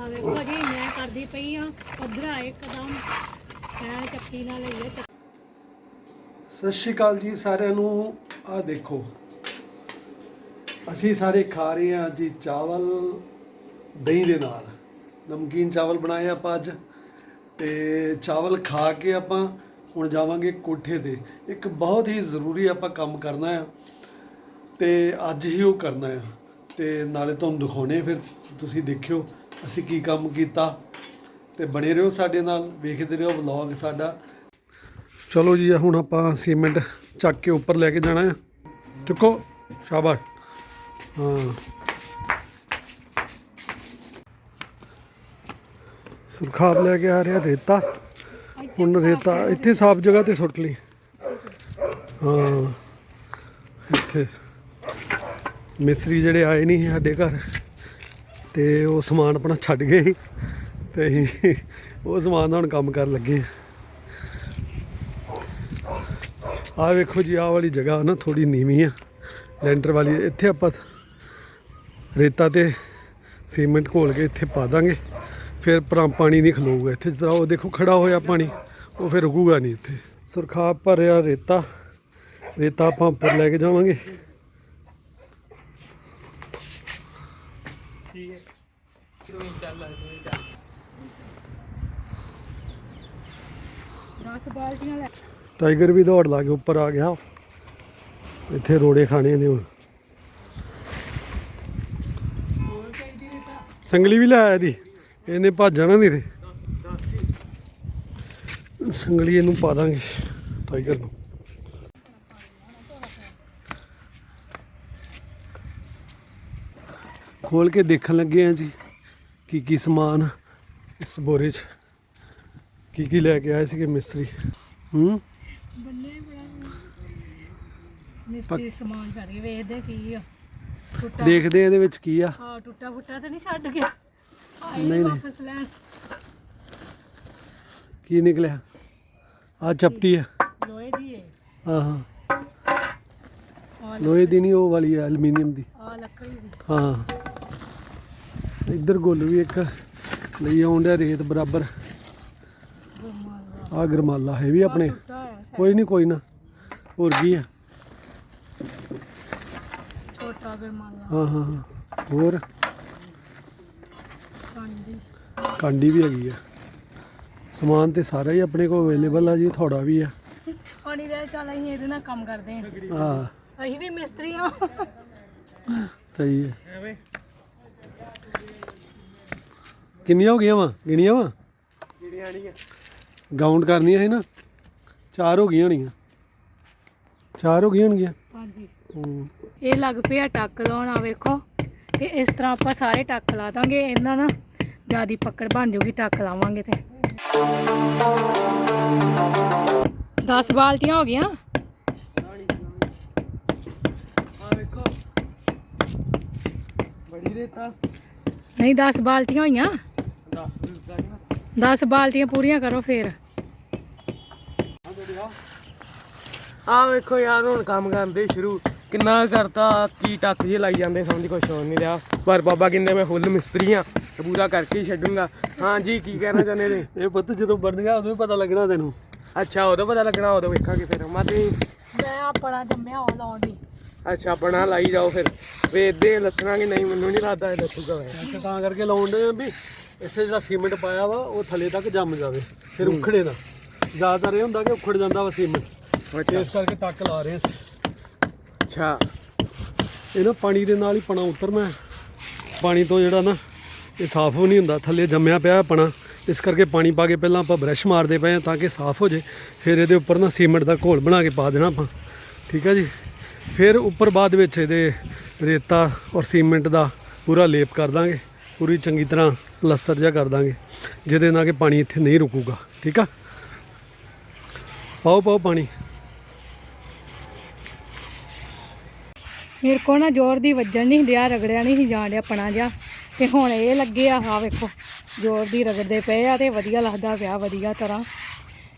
ਆ ਵੇਖੋ ਜੀ ਮੈਂ ਕਰਦੀ ਪਈ ਆ ਪੱਧਰਾ ਇੱਕਦਮ। ਮੈਂ ਚੱਕੀ ਨਾਲ ਲਈਏ ਚੱਕ- ਸਤਿ ਸ਼੍ਰੀ ਅਕਾਲ ਜੀ ਸਾਰਿਆਂ ਨੂੰ। ਆ ਦੇਖੋ, ਅਸੀਂ ਸਾਰੇ ਖਾ ਰਹੇ ਹਾਂ ਜੀ ਚਾਵਲ ਦਹੀਂ ਦੇ ਨਾਲ। ਨਮਕੀਨ ਚਾਵਲ ਬਣਾਏ ਆਪਾਂ ਅੱਜ, ਤੇ ਚਾਵਲ ਖਾ ਕੇ ਆਪਾਂ ਹੁਣ ਜਾਵਾਂਗੇ ਕੋਠੇ ਤੇ। ਇੱਕ ਬਹੁਤ ਹੀ ਜ਼ਰੂਰੀ ਆਪਾਂ ਕੰਮ ਕਰਨਾ ਆ, ਤੇ ਅੱਜ ਹੀ ਉਹ ਕਰਨਾ ਆ। ਤੇ ਨਾਲੇ ਤੁਹਾਨੂੰ ਦਿਖਾਉਣੇ ਫਿਰ ਤੁਸੀਂ ਦੇਖਿਓ। ਅਸੀਂ ਕੀ ਕੰਮ ਕੀਤਾ ਤੇ ਬਣੇ ਰਹੋ ਸਾਡੇ ਨਾਲ, ਵੇਖਦੇ ਰਹੋ ਵਲੌਗ ਸਾਡਾ। ਚਲੋ ਜੀ ਹੁਣ ਆਪਾਂ ਸੀਮੈਂਟ ਚੱਕ ਕੇ ਉੱਪਰ ਲੈ ਕੇ ਜਾਣਾ ਹੈ। ਚੁੱਕੋ, ਸ਼ਾਬਾਸ਼। ਹਾਂ। ਸੁਰਖਾਬ ਲੈ ਕੇ ਆ ਰਿਹਾ ਰੇਤਾ। ਹੁਣ ਰੇਤਾ ਇੱਥੇ ਸਾਫ਼ ਜਗ੍ਹਾ ਤੇ ਸੁੱਟ ਲਈ। ਹਾਂ। ਇੱਥੇ। ਮਿਸਤਰੀ ਜਿਹੜੇ ਆਏ ਨਹੀਂ ਸੀ ਸਾਡੇ ਘਰ। ਤੇ ਉਹ ਸਮਾਨ ਆਪਣਾ ਛੱਡ ਗਏ ਸੀ ਤੇ ਅਸੀਂ ਉਹ ਸਮਾਨ ਦਾ ਹੁਣ ਕੰਮ ਕਰਨ ਲੱਗੇ ਹਾਂ। ਆ ਵੇਖੋ ਜੀ, ਆਹ ਵਾਲੀ ਜਗ੍ਹਾ ਨਾ ਥੋੜੀ ਨੀਵੀਂ ਆ, ਲੈਂਟਰ ਵਾਲੀ। ਇੱਥੇ ਆਪਾਂ ਰੇਤਾ ਤੇ ਸੀਮੈਂਟ ਘੋਲ ਕੇ ਇੱਥੇ ਪਾ ਦਾਂਗੇ। ਫਿਰ ਪਰਾਂ ਪਾਣੀ ਨਹੀਂ ਖਲੋਊਗਾ ਇੱਥੇ, ਜਿਸ ਤਰ੍ਹਾਂ ਉਹ ਦੇਖੋ ਖੜਾ ਹੋਇਆ ਪਾਣੀ, ਉਹ ਫਿਰ ਰੁਕੂਗਾ ਨਹੀਂ ਇੱਥੇ। ਸੁਰਖਾਬ ਭਰਿਆ ਰੇਤਾ ਰੇਤਾ ਆਪਾਂ ਉੱਪਰ ਲੈ ਕੇ ਜਾਵਾਂਗੇ। ਦਸ ਬਾਲਟੀਆਂ ਟਾਈਗਰ ਵੀ ਦੌੜ ਲਾ ਕੇ ਉੱਪਰ ਆ ਗਿਆ। ਇੱਥੇ ਰੋੜੇ ਖਾਣੇ ਨੇ ਹੁਣ। ਸੰਗਲੀ ਵੀ ਲੈ ਆਇਆ ਦੀ। ਇਹਨੇ ਭੱਜ ਜਾਣਾ ਨਹੀਂ ਤੇ। ਸੰਗਲੀ ਇਹਨੂੰ ਪਾ ਦਾਂਗੇ ਟਾਈਗਰ ਨੂੰ। ਖੋਲ ਕੇ ਦੇਖਣ ਲੱਗੇ ਆ ਜੀ। ਕੀ ਕੀ ਸਮਾਨ ਇਸ ਬੋਰੇ 'ਚ? ਕੀ ਕੀ ਲੈ ਕੇ ਆਏ ਸੀਗੇ ਮਿਸਤਰੀ? ਹੂੰ? ਬੰਨੇ ਬੜਾ ਮਿਸਤਰੀ ਸਮਾਨ ਛੱਡ ਕੇ ਵੇਖਦੇ ਕੀ ਆ। ਟੁੱਟਾ ਦੇਖਦੇ ਇਹਦੇ ਵਿੱਚ ਕੀ ਆ। ਹਾਂ ਟੁੱਟਾ ਫੁੱਟਾ ਤਾਂ ਨਹੀਂ ਛੱਡ ਗਿਆ ਨਹੀਂ, ਨਹੀਂ। ਵਾਪਸ ਲੈਣ। ਕੀ ਨਿਕਲਿਆ? ਆ ਚਪਟੀ ਆ। ਲੋਹੇ ਦੀ ਹਾਂ ਹਾਂ। ਆ ਲੋਹੇ ਦੀ ਨਹੀਂ ਉਹ ਵਾਲੀ ਐਲੂਮੀਨੀਅਮ ਦੀ। ਆ ਲੱਕੜੀ ਦੀ। ਹਾਂ। ਇੱਧਰ ਗੁੱਲ ਵੀ ਇੱਕ ਲਈ ਆਉਂਦਾ ਰੇਤ ਬਰਾਬਰ। ਆ ਗਰਮਾਲਾ ਹੈ ਵੀ ਆਪਣੇ। ਕੋਈ ਨਹੀਂ ਕੋਈ ਨਾ। ਹੋਰ ਕੀ ਆ? ਛੋਟਾ ਗੁਰਮਾਲਾ। ਹਾਂ ਹਾਂ ਹਾਂ। ਹੋਰ? ਕਾਂਡੀ। ਕਾਂਡੀ ਵੀ ਹੈਗੀ ਆ। ਸਮਾਨ ਤੇ ਸਾਰਾ ਹੀ ਆਪਣੇ ਕੋਲ ਅਵੇਲੇਬਲ ਆ ਜੀ ਥੋੜਾ ਵੀ ਆ। ਪਾਣੀ ਦੇ ਚੱਲ ਅਸੀਂ ਇਹਦੇ ਨਾਲ ਕੰਮ ਕਰਦੇ ਹਾਂ। ਹਾਂ। ਅਸੀਂ ਵੀ ਮਿਸਤਰੀ ਹਾਂ। ਸਹੀ ਹੈ ਕਿੰਨੀਆਂ ਹੋ ਗਈਆਂ ਵਾ? ਗਿਣੀਆਂ ਵਾ? ਜਿਹੜੀਆਂ ਨਹੀਂ ਗਾਊਂਡ ਕਰਨੀਆਂ ਸੀ ਨਾ? ਚਾਰ ਹੋ ਗਈਆਂ ਹੋਣੀਆਂ। ਚਾਰ ਹੋ ਗਈਆਂ ਹੋਣਗੀਆਂ? ਹਾਂਜੀ। ਹੂੰ। ਇਹ ਲੱਗ ਪਿਆ ਟੱਕ ਲਾਉਣ ਆ ਵੇਖੋ। ਤੇ ਇਸ ਤਰ੍ਹਾਂ ਆਪਾਂ ਸਾਰੇ ਟੱਕ ਲਾ ਦਾਂਗੇ। ਇਹਨਾਂ ਨਾ ਜਿਆਦੀ ਪਕੜ ਬਣ ਜੂਗੀ ਟੱਕ ਲਾਵਾਂਗੇ ਤੇ। 10 ਬਾਲਟੀਆਂ ਹੋ ਗਈਆਂ। ਆ ਵੇਖੋ। ਬੜੀ ਰੇਤਾ। ਨਹੀਂ 10 ਬਾਲਟੀਆਂ ਹੋਈਆਂ। 10 ਦਿਸਦਾ ਨਹੀਂ 10 ਬਾਲਟੀਆਂ ਪੂਰੀਆਂ ਕਰੋ ਫੇਰ। ਆ ਵੇਖੋ ਯਾਰ ਹੁਣ ਕੰਮ ਕਰਦੇ ਸ਼ੁਰੂ। ਕਿੰਨਾ ਕਰਤਾ ਕੀ ਟੱਕ ਜੇ ਲਾਈ ਜਾਂਦੇ ਸਮਝ ਕੁਛ ਹੋ ਨਹੀਂ ਰਿਹਾ। ਪਰ ਬਾਬਾ ਕਹਿੰਦੇ ਮੈਂ ਫੁੱਲ ਮਿਸਤਰੀ ਆ ਪੂਰਾ ਕਰਕੇ ਹੀ ਛੱਡੂੰਗਾ। ਹਾਂ ਜੀ ਕੀ ਕਹਿਣਾ ਚਾਹੁੰਦੇ ਨੇ? ਇਹ ਪੁੱਤ ਜਦੋਂ ਬਣ ਗਿਆ ਉਦੋਂ ਹੀ ਪਤਾ ਲੱਗਣਾ ਤੈਨੂੰ। ਅੱਛਾ ਉਦੋਂ ਪਤਾ ਲੱਗਣਾ ਉਦੋਂ ਵੇਖਾਂਗੇ ਫਿਰ। ਮਾਤੇ ਮੈਂ ਆਪਣਾ ਜੰਮਿਆ ਉਹ ਲਾਉਣ ਦੀ ਅੱਛਾ ਆਪਣਾ ਲਾਈ ਜਾਓ ਫਿਰ। ਵੇਖਦੇ ਲੱਥਣਾਗੇ ਨਹੀਂ ਮੈਨੂੰ ਨਹੀਂ ਲੱਗਦਾ ਇਹ ਲੱਥੂਗਾ। ਤਾਂ ਕਰਕੇ ਲਾਉਣ ਦੇ ਆ ਵੀ ਇੱਥੇ ਜਿਹੜਾ ਸੀਮੈਂਟ ਪਾਇਆ ਵਾ ਉਹ ਥੱਲੇ ਤੱਕ ਜੰਮ ਜਾਵੇ ਫਿਰ ਉਖੜੇ ਨਾ। ਜ਼ਿਆਦਾਤਰ ਇਹ ਹੁੰਦਾ ਕਿ ਉਖੜ ਜਾਂਦਾ ਵਾ ਸੀਮੈਂਟ। ਇਸ ਕਰਕੇ ਟੱਕ ਲਾ ਰਹੇ ਆ ਅੱਛਾ। ਇਹ ਨਾ ਪਾਣੀ ਦੇ ਨਾਲ ਹੀ ਪਣਾ ਉਤਰਨਾ ਹੈ। ਪਾਣੀ ਤੋਂ ਜਿਹੜਾ ਨਾ ਇਹ ਸਾਫ਼ ਹੋ ਨਹੀਂ ਹੁੰਦਾ ਥੱਲੇ ਜੰਮਿਆ ਪਿਆ ਹੈ ਪਣਾ। ਇਸ ਕਰਕੇ ਪਾਣੀ ਪਾ ਕੇ ਪਹਿਲਾਂ ਆਪਾਂ ਬ੍ਰਸ਼ ਮਾਰਦੇ ਪਏ ਹਾਂ ਤਾਂ ਕਿ ਸਾਫ਼ ਹੋ ਜੇ। ਫਿਰ ਇਹਦੇ ਉੱਪਰ ਨਾ ਸੀਮੈਂਟ ਦਾ ਘੋਲ ਬਣਾ ਕੇ ਪਾ ਦੇਣਾ ਆਪਾਂ। ਠੀਕ ਹੈ ਜੀ? ਫਿਰ ਉੱਪਰ ਬਾਅਦ ਵਿੱਚ ਇਹਦੇ ਰੇਤਾ ਔਰ ਸੀਮੈਂਟ ਦਾ ਪੂਰਾ ਲੇਪ ਕਰ ਦਾਂਗੇ। ਪੂਰੀ ਚੰਗੀ ਤਰ੍ਹਾਂ ਪਲਸਤਰ ਜਿਹਾ ਕਰ ਦਾਂਗੇ ਜਿਹਦੇ ਨਾਲ ਕਿ ਪਾਣੀ ਇੱਥੇ ਨਹੀਂ ਰੁਕੂਗਾ ਠੀਕ ਆ? ਪਾਓ ਪਾਓ ਪਾਣੀ। ਮੇਰੇ ਕੋ ਨਾ ਜ਼ੋਰ ਦੀ ਵੱਜਣ ਨਹੀਂ ਡਿਆ ਰਗੜਿਆ ਨਹੀਂ ਜਾਣ ਡਿਆ ਪਣਾ ਜਿਹਾ। ਤੇ ਹੁਣ ਇਹ ਲੱਗੇ ਆ ਆ ਵੇਖੋ ਜ਼ੋਰ ਦੀ ਰਗੜਦੇ ਪਏ ਆ ਤੇ ਵਧੀਆ ਲੱਗਦਾ ਪਿਆ ਵਧੀਆ ਤਰ੍ਹਾਂ।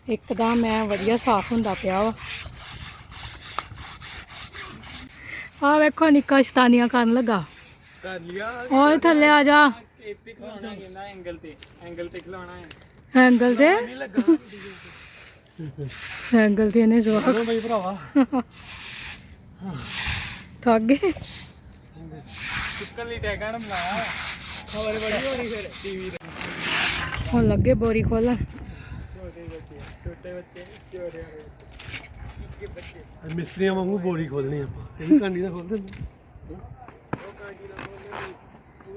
ਇੱਕਦਮ ਮੈਂ ਵਧੀਆ ਸਾਫ਼ ਹੁੰਦਾ ਪਿਆ ਵਾ। ਆ ਵੇਖੋ ਨਿੱਕਾ ਸ਼ਤਾਨੀਆਂ ਕਰਨ ਲੱਗਾ। ਕਰ ਲਿਆ। ਓਏ ਥੱਲੇ ਆ ਜਾ। ਇੱਥੇ ਖਲਾਉਣਾ ਕਹਿੰਦਾ ਐਂਗਲ ਤੇ ਐਂਗਲ ਤੇ ਖਲਾਉਣਾ ਹੈ। ਐਂਗਲ ਤੇ? ਨਹੀਂ ਲੱਗਾ ਐਂਗਲ ਤੇ। ਇਹਨੇ ਜਵਾਬ ਚਲੋ ਬਈ ਭਰਾਵਾ। ਥੱਕ ਗਏ। ਚੁੱਕਣ ਲਈ ਟੈਗਾਂ ਨੂੰ ਬੁਲਾਇਆ ਖਬਰ ਬੜੀ ਹੋਣੀ ਫਿਰ ਟੀਵੀ ਤੇ। ਹੁਣ ਲੱਗੇ ਬੋਰੀ ਖੋਲਣ। ਛੋਟੇ ਬੱਚੇ ਛੋਟੇ ਬੱਚੇ ਬੱਚੇ। ਮਿਸਤਰੀਆਂ ਵਾਂਗੂ ਬੋਰੀ ਖੋਲਣੀ ਆਪਾਂ। ਇਹ ਵੀ ਕਾਂਡੀ ਦਾ ਖੋਲ ਦਿੰਦੇ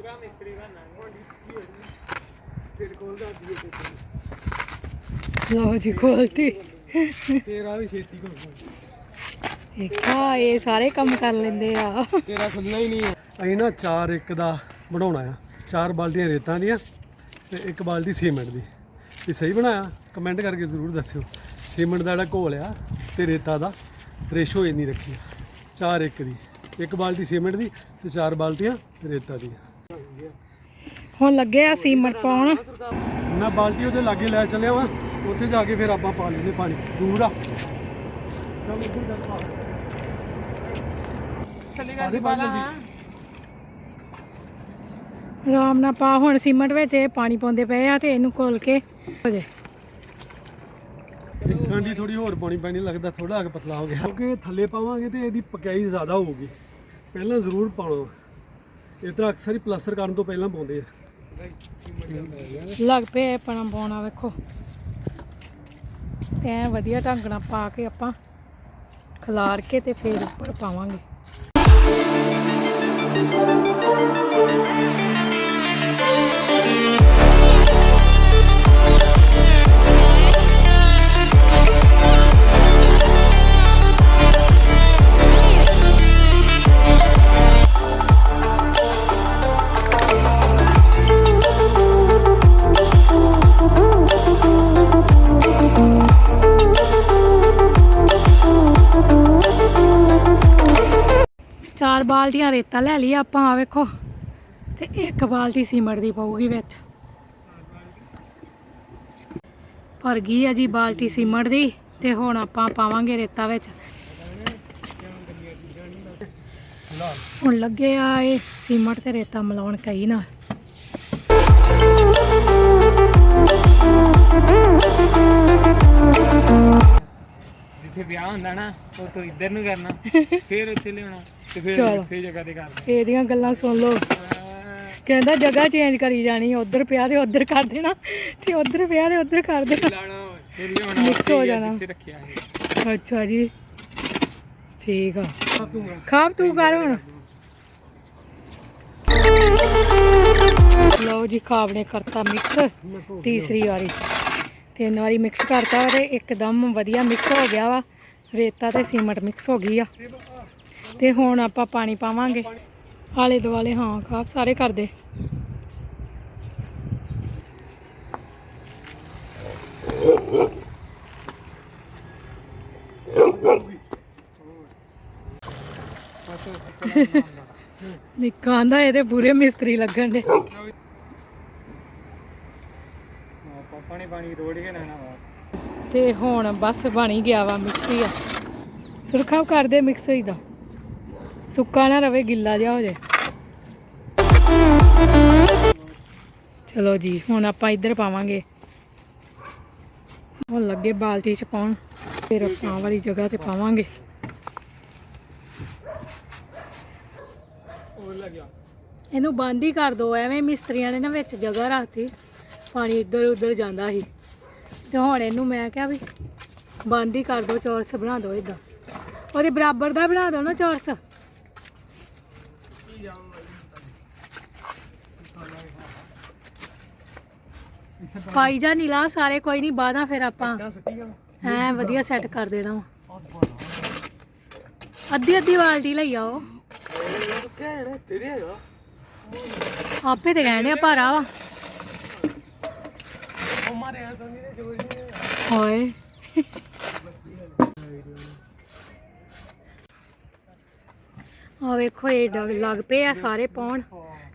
ਪੂਰਾ ਮਿਸਤਰੀ ਦਾ ਨੰਗ ਹੋਣੀ ਕੀ ਹੋਣੀ ਫਿਰ ਕੋਲਦਾ ਦੀਏ ਤੇ ਲਓ ਜੀ ਖੋਲਤੀ। ਤੇਰਾ ਵੀ ਛੇਤੀ ਕੋਲ ਦੇਖਾ ਇਹ ਸਾਰੇ ਕੰਮ ਕਰ ਲੈਂਦੇ ਆ। ਤੇਰਾ ਖੁੱਲਣਾ ਹੀ ਨਹੀਂ ਅਸੀਂ ਨਾ ਚਾਰ ਇੱਕ ਦਾ ਬਣਾਉਣਾ ਆ। ਚਾਰ ਬਾਲਟੀਆਂ ਰੇਤਾਂ ਦੀਆਂ ਤੇ ਇੱਕ ਬਾਲਟੀ ਸੀਮੈਂਟ ਦੀ। ਇਹ ਸਹੀ ਬਣਾਇਆ? ਕਮੈਂਟ ਕਰਕੇ ਜ਼ਰੂਰ ਦੱਸਿਓ। ਸੀਮੈਂਟ ਦਾ ਜਿਹੜਾ ਘੋਲ ਆ ਤੇ ਰੇਤਾ ਦਾ ਰੇਸ਼ੋ ਇੰਨੀ ਰੱਖੀ ਆ। ਚਾਰ ਇੱਕ ਦੀ। ਇੱਕ ਬਾਲਟੀ ਸੀਮੈਂਟ ਦੀ ਤੇ ਚਾਰ ਬਾਲਟੀਆਂ ਰੇਤਾ ਦੀਆਂ। ਹੁਣ ਲੱਗੇ ਆ ਸੀਮਟ ਪਾਉਣ। ਮੈਂ ਬਾਲਟੀ ਉਹਦੇ ਲਾਗੇ ਲੈ ਚੱਲਿਆ ਵਾਂ ਉੱਥੇ ਜਾ ਕੇ ਫਿਰ ਆਪਾਂ ਪਾ ਲੈਂਦੇ ਪਾਣੀ ਦੂਰ ਆ। ਚੱਲ ਇੱਧਰ ਪਾ ਆਰਾਮ ਨਾਲ ਹੁਣ ਸੀਮਟ ਵਿੱਚ ਇਹ ਪਾਣੀ ਪਾਉਂਦੇ ਪਏ ਆ ਤੇ ਇਹਨੂੰ ਘੋਲ ਕੇ ਹੋ ਜੇ। ਕਾਂਡੀ ਥੋੜੀ ਹੋਰ ਪਾਣੀ ਪੈਣੀ ਲੱਗਦਾ ਥੋੜਾ ਜਿਹਾ ਪਤਲਾ ਹੋ ਗਿਆ। ਕਿਉਂਕਿ ਥੱਲੇ ਪਾਵਾਂਗੇ ਤੇ ਇਹਦੀ ਪਕਾਈ ਜ਼ਿਆਦਾ ਹੋਊਗੀ। ਪਹਿਲਾਂ ਜ਼ਰੂਰ ਪਾਉਣਾ। ਇਸ ਤਰ੍ਹਾਂ ਅਕਸਰ ਹੀ ਪਲਾਸਟਰ ਕਰਨ ਤੋਂ ਪਹਿਲਾਂ ਪਾਉਂਦੇ ਆ। ਲੱਗ ਪਏ ਪਣਾ ਪਾਉਣਾ, ਵੇਖੋ। ਤੇ ਐਂ ਵਧੀਆ ਢੰਗ ਨਾਲ ਪਾ ਕੇ ਆਪਾਂ ਖਿਲਾਰ ਕੇ ਤੇ ਫੇਰ ਉੱਪਰ ਪਾਵਾਂਗੇ। ਬਾਲਟੀਆਂ ਰੇਤਾ ਲੈ ਲਈ ਆਪਾਂ ਆ ਵੇਖੋ। ਤੇ ਇੱਕ ਬਾਲਟੀ ਸੀਮਟ ਦੀ ਪਊਗੀ ਵਿੱਚ। ਭਰ ਗਈ ਆ ਜੀ ਬਾਲਟੀ ਸੀਮਟ ਦੀ? ਤੇ ਹੁਣ ਆਪਾਂ ਪਾਵਾਂਗੇ ਰੇਤਾ ਵਿੱਚ। ਹੁਣ ਲੱਗੇ ਆ ਇਹ ਸੀਮਟ ਤੇ ਰੇਤਾ ਮਿਲਾਉਣ ਕਈ ਨਾਲ। ਜਿੱਥੇ ਵਿਆਹ ਹੁੰਦਾ ਨਾ ਉਹ ਤੋਂ ਇੱਧਰ ਨੂੰ ਕਰਨਾ ਫਿਰ ਉੱਥੇ ਲਿਆਉਣਾ। ਤੇ ਫਿਰ ਚਲੋ। ਉੱਥੇ ਜਗ੍ਹਾ ਤੇ ਕਰਨਾ ਇਹਦੀਆਂ ਗੱਲਾਂ ਸੁਣ ਲਓ। ਕਹਿੰਦਾ ਜਗ੍ਹਾ ਚੇਂਜ ਕਰੀ ਜਾਣੀ ਉਧਰ ਪਿਆ ਤੇ ਉਧਰ ਕਰ ਦੇਣਾ ਤੇ ਉਧਰ ਪਿਆ ਤੇ ਉਧਰ ਕਰ ਦੇਣਾ। ਲਾਣਾ ਫਿਰ ਲਿਆਉਣਾ Mix ਉੱਥੇ ਹੋ ਹੀ ਆ ਜਾਣਾ। ਜਿੱਥੇ ਰੱਖਿਆ ਸੀ ਅੱਛਾ ਜੀ। ਠੀਕ ਆ। ਖਾਬ ਤੂੰ ਕਰ। ਹੁਣ। ਲਓ ਜੀ ਖਾਬ ਨੇ ਕਰਤਾ ਮਿਕਸ ਤੀਸਰੀ ਵਾਰੀ। ਤਿੰਨ ਵਾਰੀ ਮਿਕਸ ਕਰਤਾ ਵਾ ਤੇ ਇੱਕਦਮ ਵਧੀਆ ਮਿਕਸ ਹੋ ਗਿਆ ਵਾ। ਰੇਤਾ ਤੇ ਸੀਮਟ ਮਿਕਸ ਹੋ ਗਈ ਆ। ਤੇ ਹੁਣ ਆਪਾਂ ਪਾਣੀ ਪਾਵਾਂਗੇ। ਆਲੇ ਦੁਆਲੇ ਹਾਂ ਖਾਬ ਸਾਰੇ ਕਰਦੇ। ਨਿੱਕਾ ਆਂਦਾ ਇਹਦੇ ਬੁਰੇ ਮਿਸਤਰੀ ਲੱਗਣ ਦੇ। ਹਾਂ, ਪਾਣੀ ਰੋੜ ਕੇ ਲੈਣਾ ਤੇ ਹੁਣ ਬਸ ਬਣ ਗਿਆ ਵਾ ਮਿਕਸ ਹੀ ਆ। ਸੁਰਖਾ ਕਰਦੇ ਮਿਕਸ ਹੋਈ ਦਾ। ਸੁੱਕਾ ਨਾ ਰਵੇ, ਗਿੱਲਾ ਜਿਹਾ ਹੋ ਜਾਏ ਚਲੋ ਜੀ, ਹੁਣ ਆਪਾਂ ਇੱਧਰ ਪਾਵਾਂਗੇ। ਹੁਣ ਲੱਗੇ ਬਾਲਟੀ ਚ ਪਾਉਣ, ਫਿਰ ਆਪਾਂ ਵਾਲੀ ਜਗ੍ਹਾ ਤੇ ਪਾਵਾਂਗੇ। ਇਹਨੂੰ ਬੰਦ ਹੀ ਕਰ ਦੋ, ਐਵੇਂ ਮਿਸਤਰੀਆਂ ਨੇ ਨਾ ਵਿੱਚ ਜਗ੍ਹਾ ਰੱਖਤੀ। ਪਾਣੀ ਇੱਧਰ ਉੱਧਰ ਜਾਂਦਾ ਸੀ। ਤੇ ਹੁਣ ਇਹਨੂੰ ਮੈਂ ਕਿਹਾ ਵੀ ਬੰਦ ਹੀ ਕਰ ਦੋ, ਚੌਰਸ ਬਣਾ ਦੋ ਇਦਾਂ ਉਹਦੇ ਬਰਾਬਰ ਦਾ ਬਣਾ ਦੋ ਨਾ ਚੌਰਸ? ਪਾਈ ਜਾ ਨੀਲਾ ਸਾਰੇ ਕੋਈ ਨਹੀਂ ਬਾਦਾਂ ਫਿਰ ਆਪਾਂ। ਐ ਵਧੀਆ ਸੈੱਟ ਕਰ ਦੇਣਾ ਵਾ। ਅੱਧੀ ਅੱਧੀ ਬਾਲਟੀ ਲਈ ਆਓ। ਆਪੇ ਤੇ ਕਹਿੰਦੇ ਆ ਭਾਰਾ ਵਾ। ਉਹ ਮਾਰੇ ਆ ਵੇਖੋ, ਇਹ ਡਗ ਲੱਗ ਪਏ ਆ ਸਾਰੇ ਪਾਉਣ।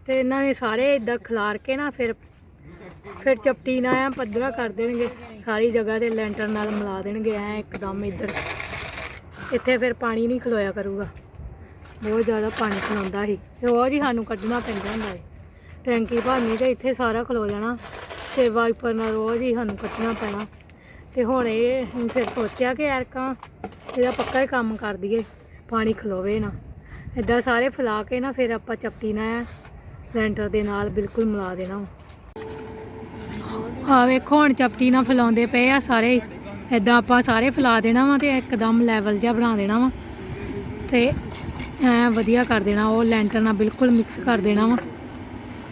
ਤੇ ਇਹਨਾਂ ਨੇ ਸਾਰੇ ਇਦਾਂ ਖਿਲਾਰ ਕੇ ਨਾ ਫਿਰ ਫਿਰ ਚਪਟੀ ਨਾਲ ਐ ਪੱਧਰਾ ਕਰ ਦੇਣਗੇ। ਸਾਰੀ ਜਗ੍ਹਾ ਤੇ ਲੈਂਟਰ ਨਾਲ ਮਿਲਾ ਦੇਣਗੇ, ਐ ਇੱਕਦਮ ਇੱਧਰ। ਇੱਥੇ ਫਿਰ ਪਾਣੀ ਨਹੀਂ ਖਲੋਇਆ ਕਰੂਗਾ। ਬਹੁਤ ਜ਼ਿਆਦਾ ਪਾਣੀ ਖਲੋਂਦਾ ਸੀ। ਤੇ ਉਹ ਜੀ ਸਾਨੂੰ ਕੱਢਣਾ ਪੈਂਦਾ ਹੁੰਦਾ ਸੀ। ਟੈਂਕੀ ਭਰਨੀ ਤੇ ਇੱਥੇ ਸਾਰਾ ਖਲੋ ਜਾਣਾ। ਤੇ ਵਾਈਪਰ ਨਾਲ ਰੋਜ਼ ਹੀ ਸਾਨੂੰ ਕੱਢਣਾ ਪੈਣਾ। ਤੇ ਹੁਣ ਇਹ ਫਿਰ ਸੋਚਿਆ ਕਿ ਐਰਕਾਂ ਇਹਦਾ ਪੱਕਾ ਹੀ ਕੰਮ ਕਰ ਦਈਏ। ਪਾਣੀ ਖਲੋਵੇ ਨਾ। ਇਦਾਂ ਸਾਰੇ ਫੈਲਾ ਕੇ ਨਾ ਫਿਰ ਆਪਾਂ ਚਪਟੀ ਨਾਲ ਲੈਂਟਰ ਦੇ ਨਾਲ ਬਿਲਕੁਲ ਮਿਲਾ ਦੇਣਾ। ਆ ਵੇਖੋ ਹੁਣ ਚਪਟੀ ਨਾਲ ਫੈਲਾਉਂਦੇ ਪਏ ਆ ਸਾਰੇ। ਇਦਾਂ ਆਪਾਂ ਸਾਰੇ ਫੈਲਾ ਦੇਣਾ ਵਾ ਤੇ ਇੱਕਦਮ ਲੈਵਲ ਜਿਹਾ ਬਣਾ ਦੇਣਾ ਵਾ। ਤੇ ਐ ਵਧੀਆ ਕਰ ਦੇਣਾ, ਉਹ ਲੈਂਟਰ ਨਾਲ ਬਿਲਕੁਲ ਮਿਕਸ ਕਰ ਦੇਣਾ ਵਾ।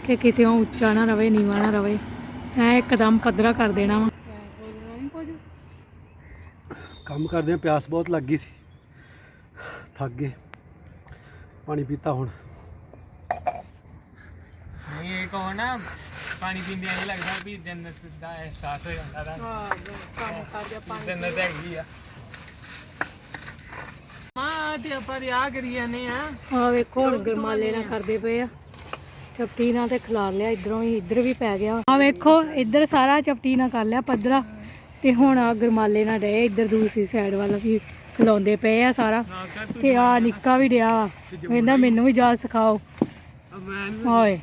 ਕਿ ਕਿਤੇ ਉਹ ਉੱਚਾ ਨਾ ਰਵੇ, ਨੀਵਾ ਨਾ ਰਵੇ। ਐ ਇੱਕਦਮ ਪੱਧਰਾ ਕਰ ਦੇਣਾ ਵਾ। ਕੰਮ ਕਰਦੇ ਆ, ਪਿਆਸ ਬਹੁਤ ਲੱਗ ਗਈ ਸੀ। ਥੱਕ ਗਏ। ਪਾਣੀ ਪੀਤਾ ਹੁਣ। ਨਹੀਂ ਇਹ ਕਹੋ ਨਾ ਪਾਣੀ ਪੀਂਦੇ ਐਂ ਲੱਗਦਾ ਵੀ ਜੰਨਤ ਦਾ ਅਹਿਸਾਸ ਹੋ ਜਾਂਦਾ ਦਾ ਹਾਂ ਕੰਮ ਕਰ ਜਾ ਪਾਣੀ ਜੰਨਤ ਹੈਗੀ ਆ। ਤੇ ਆਪਾਂ ਰਿਆ ਕਰੀ ਜਾਂਦੇ ਆ। ਆ ਵੇਖੋ ਹੁਣ ਗਰਮਾਲੇ ਨਾਲ ਕਰਦੇ ਪਏ ਆ। ਚਪਟੀ ਨਾਲ ਤੇ ਖਿਲਾਰ ਲਿਆ ਇਧਰੋਂ ਹੀ ਇਧਰ ਵੀ ਪੈ ਗਿਆ। ਆ ਵੇਖੋ ਇੱਧਰ ਸਾਰਾ ਚਪਟੀ ਨਾਲ ਕਰ ਲਿਆ ਪੱਧਰਾ। ਤੇ ਹੁਣ ਆ ਗਰਮਾਲੇ ਨਾਲ ਡੇ ਇੱਧਰ ਦੂਸਰੀ ਸਾਈਡ ਵੱਲ ਵੀ। ਖਿਲਾਉਂਦੇ ਪਏ ਆ ਸਾਰਾ। ਤੇ ਆ ਨਿੱਕਾ ਵੀ ਡਿਆ ਕਹਿੰਦਾ ਮੈਨੂੰ ਵੀ ਜਾ ਸਿਖਾਓ। ਓਏ।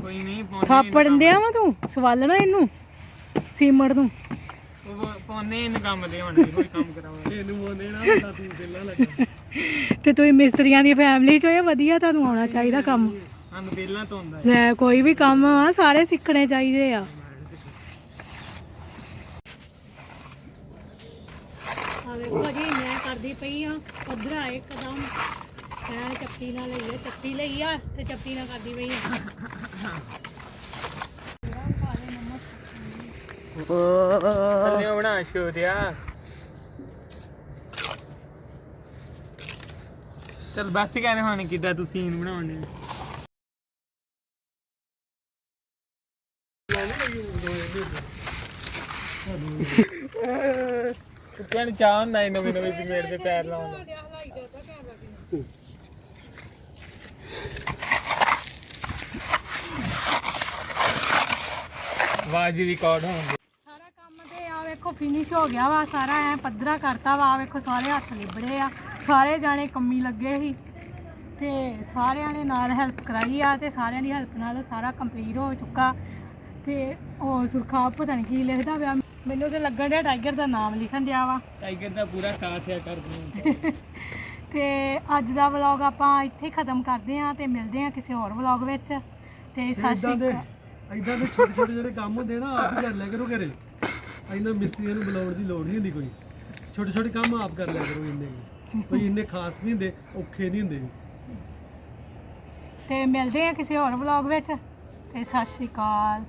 ਕੋਈ ਨਹੀਂ ਪਾਉਂਦੇ ਥਾਪੜ ਵਾ ਤੂੰ? ਸਵਾਲਣਾ ਇਹਨੂੰ? ਸੀਮੜ ਨੂੰ? ਉਹ ਇਹਨੂੰ ਕੰਮ ਦੇ ਹੁਣ ਕੋਈ ਕੰਮ ਕਰਾਵਾਂਗੇ ਇਹਨੂੰ ਪਾਉਂਦੇ ਨਾ ਤਾਂ ਤੂੰ ਪਹਿਲਾਂ ਲੱਗਾ ਤੇ ਤੁਸੀਂ ਮਿਸਤਰੀਆਂ ਦੀ ਫੈਮਿਲੀ ਚੋਂ ਇਹ ਵਧੀਆ ਤੁਹਾਨੂੰ ਆਉਣਾ ਚਾਹੀਦਾ ਕੰਮ? ਸਾਨੂੰ ਪਹਿਲਾਂ ਤੋਂ ਹੁੰਦਾ ਲੈ, ਕੋਈ ਵੀ ਕੰਮ ਆ, ਸਾਰੇ ਸਿੱਖਣੇ ਚਾਹੀਦੇ ਆ। ਆ ਵੇਖੋ ਜੀ ਕਰਦੀ ਪਈ ਆ, ਪੱਧਰਾ ਇੱਕਦਮ। ਮੈਂ ਚੱਪੀ ਨਾਲ ਲਈ ਆ, ਚੱਪੀ ਲਈ ਆ ਤੇ ਚੱਪੀ ਨਾਲ ਕਰਦੀ ਪਈ ਆ। ਥੱਲੇ ਬਣਾ ਛੋੜਿਆ ਚਲ ਬਸ ਕਹਿੰਦੇ ਹੁਣ ਕਿੱਦਾਂ ਤੂੰ ਸੀਨ ਬਣਾਉਣੇ ਕੁੱਤਿਆਂ ਚਾਹ ਹੁੰਦਾ ਨਵੇਂ ਨਵੇਂ ਜਮੇੜ ਦੇ ਪੈਰ ਲਾਉਣ ਦਾ। ਆਵਾਜ਼ ਰਿਕਾਰਡ ਹੋਣ ਸਾਰਾ ਕੰਮ ਤੇ ਆ ਵੇਖੋ ਫਿਨਿਸ਼ ਹੋ ਗਿਆ ਵਾ ਸਾਰਾ, ਐ ਪੱਧਰਾ ਕਰਤਾ ਵਾ ਆ ਵੇਖੋ ਸਾਰੇ ਹੱਥ ਲਿਬੜੇ ਆ। ਸਾਰੇ ਜਾਣੇ ਕੰਮੀ ਲੱਗੇ ਸੀ ਤੇ ਸਾਰਿਆਂ ਨੇ ਨਾਲ ਹੈਲਪ ਕਰਾਈ ਆ ਤੇ ਸਾਰਿਆਂ ਦੀ ਹੈਲਪ ਨਾਲ ਸਾਰਾ ਕੰਪਲੀਟ ਹੋ ਚੁੱਕਾ ਤੇ ਉਹ ਸੁਰਖਾਬ ਪਤਾ ਨਹੀਂ ਕੀ ਲਿਖਦਾ ਪਿਆ। ਮੈਨੂੰ ਤੇ ਲੱਗਣ ਡਿਆ ਟਾਈਗਰ ਦਾ ਨਾਮ ਲਿਖਣ ਡਿਆ ਵਾ। ਟਾਈਗਰ ਦਾ ਪੂਰਾ ਸਾਥ ਹੈ ਕਰਦੇ ਤੇ ਅੱਜ ਦਾ ਵਲੌਗ ਆਪਾਂ ਇੱਥੇ ਹੀ ਖਤਮ ਕਰਦੇ ਆਂ ਤੇ ਮਿਲਦੇ ਆਂ ਕਿਸੇ ਹੋਰ ਵਲੌਗ ਵਿੱਚ। ਤੇ ਸਤਿ ਇਦਾਂ ਸ਼੍ਰੀ ਦੇ ਅਕਾਲ। ਇਦਾਂ ਦੇ ਛੋਟੇ ਛੋਟੇ ਜਿਹੜੇ ਕੰਮ ਹੁੰਦੇ ਨਾ ਆਪ ਹੀ ਕਰ ਲਿਆ ਕਰੋ ਘਰੇ। ਇਹਨਾਂ ਮਿਸਤਰੀਆਂ ਨੂੰ ਬੁਲਾਉਣ ਦੀ ਲੋੜ ਨਹੀਂ ਹੁੰਦੀ ਕੋਈ। ਛੋਟੇ ਛੋਟੇ ਕੰਮ ਆਪ ਕਰ ਲਿਆ ਕਰੋ ਇੰਨੇ। ਕੋਈ ਇੰਨੇ ਖਾਸ ਨਹੀਂ ਹੁੰਦੇ ਔਖੇ ਨਹੀਂ ਹੁੰਦੇ ਤੇ ਮਿਲਦੇ ਆਂ ਕਿਸੇ ਹੋਰ ਵਲੌਗ ਵਿੱਚ। ਤੇ ਸਤਿ ਸ਼੍ਰੀ ਅਕਾਲ।